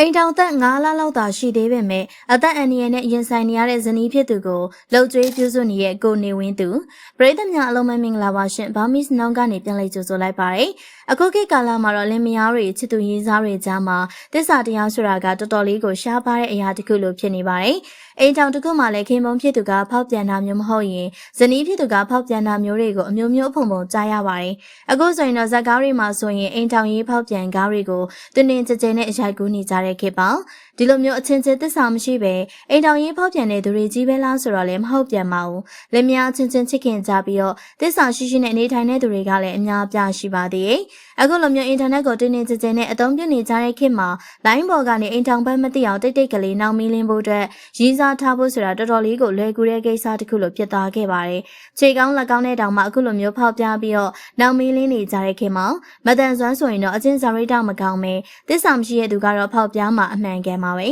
အိမ်ထောင်သက်9လလောက်သာရှိသေးပေမဲ့အသက်အန္တရာယ်နဲ့ရင်ဆိုင်နေရတဲ့ဇနီးဖြစ်သူကိုလှုပ်ကြွေးပြုစုနေတဲ့ကိုနေဝင်းသူပရိသတ်များအလုံးမမင်္ဂလာပါရှင်ဘာမစ်နောင်ကနေပြန်လည်ကြိုဆိုလိုက်ပါတယ်အခုခေတ်ကာလမှာတော့လင်မယားတွေချစ်သူရင်းစားတွေကြားမှာတစ္ဆာတရားဆိုတာကတော်တော်လေးကိုရှားပါတဲ့အရာတစ်ခုလိုဖြစ်နေပါတယ် အိမ်ထောင်တစ်ခုမှလည်းခင်မုံဖြစ်သူကဖောက်ပြန်တာမျိုးမဟုတ်ရင်ဇနီးဖြစ်သူကဖောက်ပြန်တာမျိုးတွေကိုအမျိုးမျိုးအဖုံဖုံကြားရပါတယ်အခုဆိုရင်တော့ဇက်ကားတွေမှာဆိုရင်အိမ်ထောင်ရေးဖောက်ပြန်ကားတွေကိုတင်းတင်းကြပ်ကြပ်နဲ့အရိုက်ကူးနေကြတဲ့ခေတ်ပါဒီလိုမျိုးအချင်းချင်းသစ္စာမရှိပဲအိမ်ထောင်ရေးဖောက်ပြန်တဲ့သူတွေကြီးပဲလားဆိုတော့လည်းမဟုတ်ပြန်ပါဘူးလင်မယားချင်းချင်းချစ်ခင်ကြပြီးတော့သစ္စာရှိရှိနဲ့နေထိုင်တဲ့သူတွေကလည်းအများအပြားရှိပါသေးတယ်အခုလိုမျိုးအင်တာနက်ကိုတင်းတင်းကြပ်ကြပ်နဲ့အသုံးပြုနေကြတဲ့ခေတ်မှာလိုင်းပေါ်ကနေအိမ်ထောင်ဘက်မသိအောင်တိတ်တိတ်ကလေးနောက်မီးလင်းဖို့အတွက်ရည်စားထားဖို့ဆိုတာတော်တော်လေးကိုလွယ်ကူတဲ့ကိစ္စတစ်ခုလိုဖြစ်သွားခဲ့ပါတယ်ခြေကောင်းလက်ကောင်းတဲ့တောင်မှအခုလိုမျိုးဖောက်ပြပြီးတော့နောက်မီးလင်းနေကြတဲ့ခေတ်မှာမတန်ဆွမ်းဆိုရင်တော့အချင်းစာရိတ္တမကောင်းပဲသစ္စာမရှိတဲ့သူကတော့ဖောက်ပြမှာအမှန်ကန်ပါပဲ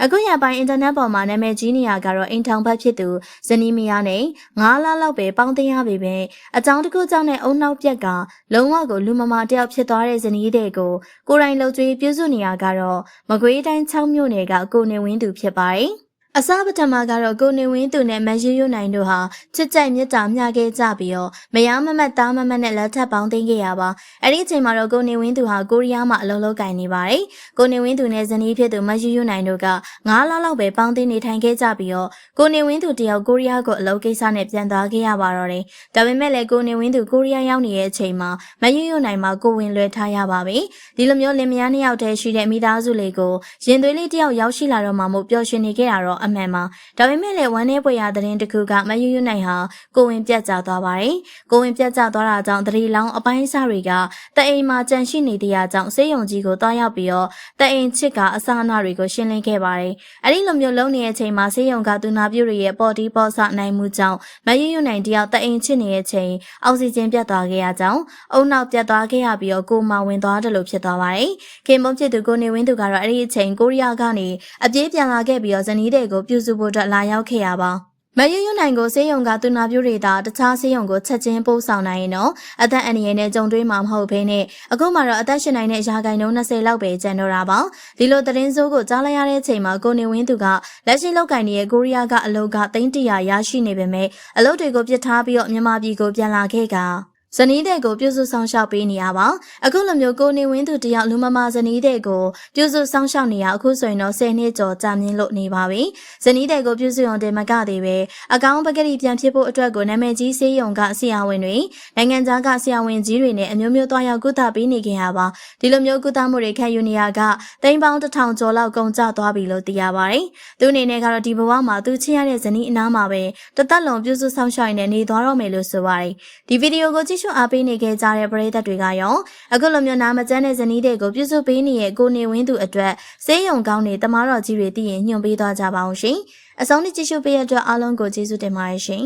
အခုရပိုင်းအင်တာနက်ပေါ်မှာနာမည်ကြီးနေရကတော့အိမ်ထောင်ဘက်ဖြစ်သူဇနီးမယားနဲ့9လလောက်ပဲပေါင်းသိရပေပဲအကြောင်းတစ်ခုကြောင့်နဲ့အုံနောက်ပြက်ကလုံးဝကိုလူမမာတယောက်ဖြစ်သွားတဲ့ဇနီးတွေကိုကိုယ်တိုင်လှုပ်ကြွေးပြုစုနေရကတော့မကွေးတိုင်း6မြို့နယ်ကကိုနေဝင်းသူဖြစ်ပါတယ် အစားပထမကတော့ကိုနေဝင်းသူနဲ့မယူယူနိုင်တို့ဟာချစ်ကြိုက်မြတ်တာမျှခဲ့ကြပြီးတော့မယားမမတ်သားမမတ်နဲ့လက်ထပ်ပေါင်းသိမ်းခဲ့ရပါအဲ့ဒီအချိန်မှာတော့ကိုနေဝင်းသူဟာကိုရီးယားမှာအလုံးလုံးကင်နေပါတယ်ကိုနေဝင်းသူနဲ့ဇနီးဖြစ်သူမယူယူနိုင်တို့က9လလောက်ပဲပေါင်းသိမ်းနေထိုင်ခဲ့ကြပြီးတော့ကိုနေဝင်းသူတယောက်ကိုရီးယားကိုအလုပ်ကိစ္စနဲ့ပြန်သွားခဲ့ရပါတော့တယ်ဒါပေမဲ့လည်းကိုနေဝင်းသူကိုရီးယားရောက်နေတဲ့အချိန်မှာမယူယူနိုင်မှာကိုဝင်လွယ်ထားရပါပြီဒီလိုမျိုးလင်မယားနှစ်ယောက်တည်းရှိတဲ့မိသားစုလေးကိုရင်သွေးလေးတယောက်ရောက်ရှိလာတော့မှမို့ပျော်ရွှင်နေခဲ့တာတော့အမှန်ပါဒါပေမဲ့လည်းဝမ်းနေပွေရသတင်းတစ်ခုကမယူယူနိုင်ဟာကိုဝင်ပြတ်ကျသွားပါတယ်ကိုဝင်ပြတ်ကျသွားတာကြောင့်တရီလောင်းအပိုင်းစားတွေကတအိမ်မှာကြန့်ရှိနေတဲ့အကြောင်းစေယုံကြီးကိုတွားရောက်ပြီးတော့တအိမ်ချစ်ကအစာအနာတွေကိုရှင်းလင်းခဲ့ပါတယ်အဲ့ဒီလိုမျိုးလုံးနေတဲ့အချိန်မှာစေယုံကသူနာပြုတွေရဲ့ပေါ်တီပေါ်ဆနိုင်မှုကြောင့်မယူယူနိုင်တယောက်တအိမ်ချစ်နေတဲ့အချိန်အောက်ဆီဂျင်ပြတ်သွားခဲ့ရကြောင်းအုံနောက်ပြတ်သွားခဲ့ရပြီးတော့ကိုမဝင်သွားတယ်လို့ဖြစ်သွားပါတယ်ခင်မုံဖြစ်သူကိုနေဝင်းသူကတော့အဲ့ဒီအချိန်ကိုရီးယားကနေအပြေးပြန်လာခဲ့ပြီးတော့ဇနီးတွေကိုပြုစုဖို့အတွက်လာရောက်ခဲ့ရပါမယရွနိုင်ကိုစေယုံကသူနာပြိုးတွေသာတခြားစေယုံကိုချက်ချင်းပို့ဆောင်နိုင်ရင်တော့အသက်အန္တရာယ်နဲ့ကြုံတွေ့မှာမဟုတ်ဘဲနဲ့အခုမှတော့အသက်ရှင်နိုင်တဲ့ရာဂိုင်နှုန်း20လောက်ပဲကျန်တော့တာပါဒီလိုသတင်းစိုးကိုကြားလိုက်ရတဲ့အချိန်မှာကိုနေဝင်းသူကလက်ရှိလောက်ကင်နေတဲ့ကိုရီးယားကအလုပ်ကသိန်းတရာရရှိနေပေမဲ့အလုပ်တွေကိုပြစ်ထားပြီးတော့မြန်မာပြည်ကိုပြန်လာခဲ့က ဇနီးတဲ့ကိုပြုစုဆောင်ရှောက်ပေးနေရပါအခုလိုမျိုးကိုနေဝင်းသူတယောက်လူမမာဇနီးတဲ့ကိုပြုစုဆောင်ရှောက်နေရအခုဆိုရင်တော့10နှစ်ကျော်ကြာမြင့်လို့နေပါပြီဇနီးတဲ့ကိုပြုစုရုံတင်မကသေးပဲအကောင်ပကတိပြန်ဖြစ်ဖို့အတွက်ကိုနာမည်ကြီးစေးရုံကဆရာဝန်တွေနိုင်ငံခြားကဆရာဝန်ကြီးတွေနဲ့အမျိုးမျိုးတွားရောက်ကုသပေးနေကြရပါဒီလိုမျိုးကုသမှုတွေခံယူနေရကတိမ်ပေါင်းတစ်ထောင်ကျော်လောက်ကုန်ကျသွားပြီလို့သိရပါတယ်သူအနေနဲ့ကတော့ဒီဘဝမှာသူချစ်ရတဲ့ဇနီးအနားမှာပဲတသက်လုံးပြုစုဆောင်ရှောက်နေနေသွားတော့မယ်လို့ဆိုပါတယ်ဒီဗီဒီယိုကိုကြည့်ရှုအားပေးနေခဲ့ကြတဲ့ပရိသတ်တွေကရောအခုလိုမျိုးနာမကျန်းတဲ့ဇနီးတွေကိုပြုစုပေးနေတဲ့ကိုနေဝင်းသူအတွက်စေးရုံကောင်းတွေတမားတော်ကြီးတွေတည်ရင်ညွှန်ပေးသွားကြပါအောင်ရှင်အဆုံးထိကြည့်ရှုပေးရတဲ့အတွက်အားလုံးကိုကျေးဇူးတင်ပါတယ်ရှင်